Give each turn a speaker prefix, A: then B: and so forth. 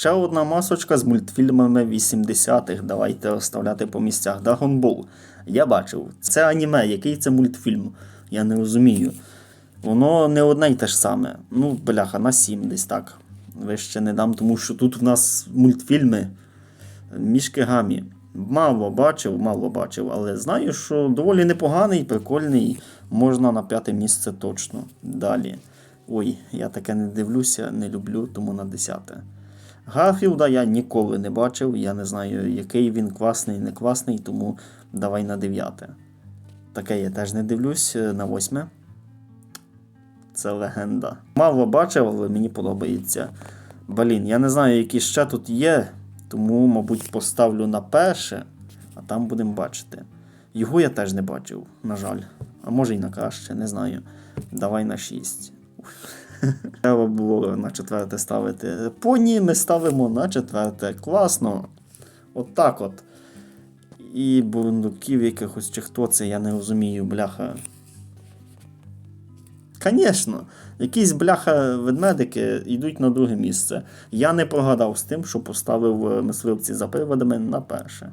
A: Ще одна масочка з мультфільмами 80-х. Давайте оставляти по місцях. Дагонбол. Я бачив. Це аніме, який це мультфільм? Я не розумію. Воно не одне й те ж саме. Ну, бляха, на 7 десь так. Вище не дам, тому що тут в нас мультфільми мішки гамі. Мало бачив, мало бачив, але знаю, що доволі непоганий, прикольний. Можна на п'яте місце точно. Далі. Ой, я таке не дивлюся, не люблю, тому на десяте. Гарфілда я ніколи не бачив, я не знаю, який він класний, не класний, тому давай на дев'яте. Таке я теж не дивлюсь, е, на восьме. Це легенда. Мало бачив, але мені подобається. Блін, я не знаю, які ще тут є, тому, мабуть, поставлю на перше, а там будемо бачити. Його я теж не бачив, на жаль. А може й на краще, не знаю. Давай на 6. Треба було на четверте ставити. Поні ми ставимо на четверте. Класно. От так от. І бурундуків якихось чи хто це, я не розумію, бляха. Звісно, якісь бляха ведмедики йдуть на друге місце. Я не прогадав з тим, що поставив е, мисливці за приводами на перше.